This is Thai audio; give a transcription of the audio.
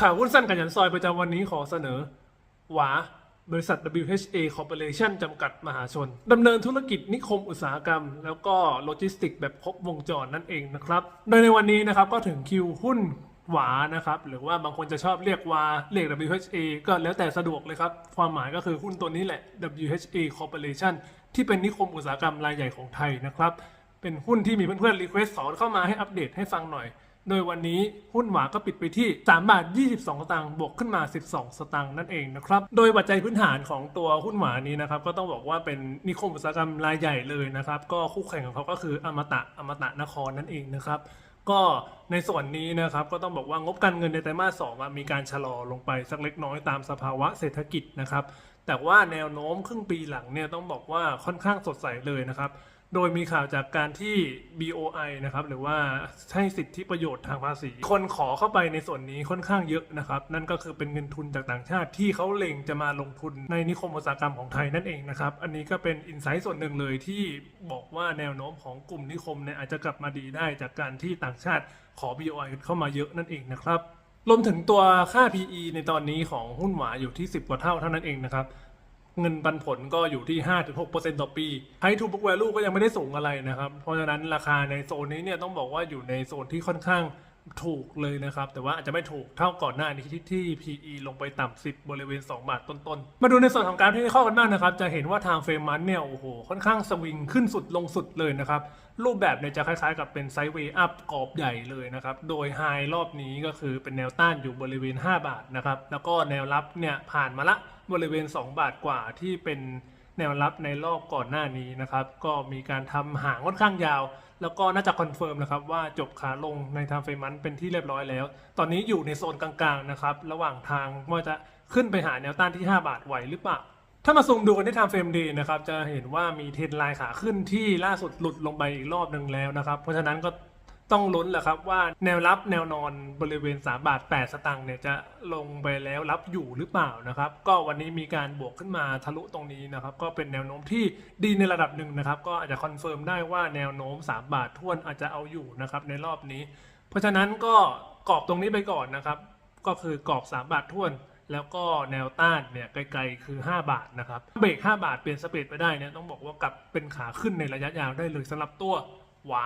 ข่าวหุ้นสั้นกันยันซอยประจำวันนี้ขอเสนอ หวา บริษัท WHA Corporation จำกัดมหาชนดำเนินธุรกิจนิคมอุตสาหกรรม แล้วก็โลจิสติกแบบครบวงจรนั่นเองนะครับ โดยในวันนี้นะครับก็ถึงคิวหุ้นหวานะครับ หรือว่าบางคนจะชอบเรียกว่าเรียก WHA ก็แล้วแต่สะดวกเลยครับ ความหมายก็คือหุ้นตัวนี้แหละ WHA Corporation ที่เป็นนิคมอุตสาหกรรมรายใหญ่ของไทยนะครับ เป็นหุ้นที่มีเพื่อนๆรีเควสสอนเข้ามาให้อัปเดตให้ฟังหน่อย โดยวันนี้หุ้นหวาก็ปิดไปที่ 3 บาท 22 สตางค์บวกขึ้นมา 12 สตางค์นั่นเองนะครับ โดยปัจจัยพื้นฐานของตัวหุ้นหวานี้นะครับก็ต้องบอกว่าเป็นนิคมอุตสาหกรรมรายใหญ่เลยนะครับก็คู่แข่งของเขาก็คืออมตะอมตะนครนั่นเองนะครับก็ในส่วนนี้นะครับก็ต้องบอกว่างบการเงินในไตรมาสสองมีการชะลอลงไปสักเล็กน้อยตามสภาวะเศรษฐกิจนะครับแต่ว่าแนวโน้มครึ่งปีหลังเนี่ยต้องบอกว่าค่อนข้างสดใสเลยนะครับ โดยมีข่าวจากการที่ BOI นะครับหรือว่าให้สิทธิประโยชน์ทางภาษี คนขอเข้าไปในส่วนนี้ค่อนข้างเยอะนะครับนั่นก็คือเป็นเงินทุนจากต่างชาติที่เขาเล็งจะมาลงทุนในนิคมอุตสาหกรรมของไทยนั่นเองนะครับอันนี้ก็เป็นอินไซต์ส่วนหนึ่งเลยที่บอกว่าแนวโน้มของกลุ่มนิคมเนี่ยอาจจะกลับมาดีได้จากการที่ต่างชาติขอ BOI เข้ามาเยอะนั่นเองนะครับรวมถึงตัวค่า PE ในตอนนี้ของหุ้นหวาอยู่ที่ 10 กว่าเท่าเท่านั้นเองนะครับ เงินปันผลก็อยู่ที่ 5-6%ต่อปี High to book value ก็ยังไม่ได้สูงอะไรนะครับ เพราะฉะนั้นราคาในโซนนี้เนี่ยต้องบอกว่าอยู่ในโซนที่ค่อนข้าง ถูกเลยนะครับ แต่ว่าอาจจะไม่ถูกเท่าก่อนหน้านี้ที่ที่ PE ลงไปต่ำ10 บริเวณ 2 บาทต้นๆ มาดูในส่วนของการที่เข้ากันบ้างนะครับ จะเห็นว่าทางเฟรมมันเนี่ยโอ้โหค่อนข้างสวิงขึ้นสุดลงสุดเลยนะครับ รูปแบบเนี่ยจะคล้ายๆกับเป็นไซด์เวย์อัพกรอบใหญ่เลยนะครับ โดยไฮรอบนี้ก็คือเป็นแนวต้านอยู่บริเวณ 5 บาทนะครับ แล้วก็แนวรับเนี่ยผ่านมาละบริเวณ 2 บาทกว่าที่เป็น แนวรับในรอบก่อนหน้านี้นะครับ ก็มีการทำหางค่อนข้างยาว แล้วก็น่าจะคอนเฟิร์มนะครับว่าจบขาลงในทางเฟมันเป็นที่เรียบร้อยแล้ว ตอนนี้อยู่ในโซนกลางๆนะครับ ระหว่างทางว่าจะขึ้นไปหาแนวต้านที่ 5 บาทไหวหรือเปล่าถ้ามาซูมดูกันที่ทางเฟรมดีนะครับจะเห็นว่ามีเทรนไลน์ขาขึ้นที่ล่าสุดหลุดลงไปอีกรอบหนึ่งแล้วนะครับ เพราะฉะนั้นก็ ต้องลุ้นแหละครับว่าแนวรับแนวนอนบริเวณ3บาท8สตางค์เนี่ยจะลงไปแล้วรับอยู่หรือเปล่านะครับ ก็วันนี้มีการบวกขึ้นมาทะลุตรงนี้นะครับ ก็เป็นแนวโน้มที่ดีในระดับหนึ่งนะครับ ก็อาจจะคอนเฟิร์มได้ว่าแนวโน้ม 3 บาททวนอาจจะเอาอยู่นะครับในรอบนี้ เพราะฉะนั้นก็กรอบตรงนี้ไปก่อนนะครับ ก็คือกรอบ 3 บาททวนแล้วก็แนวต้านเนี่ยไกลๆคือ 5 บาทนะครับเบรก5 บาทเปลี่ยนสเปรดไปได้เนี่ยต้องบอกว่ากลับเป็นขาขึ้นในระยะยาวได้เลยสำหรับตัวหวา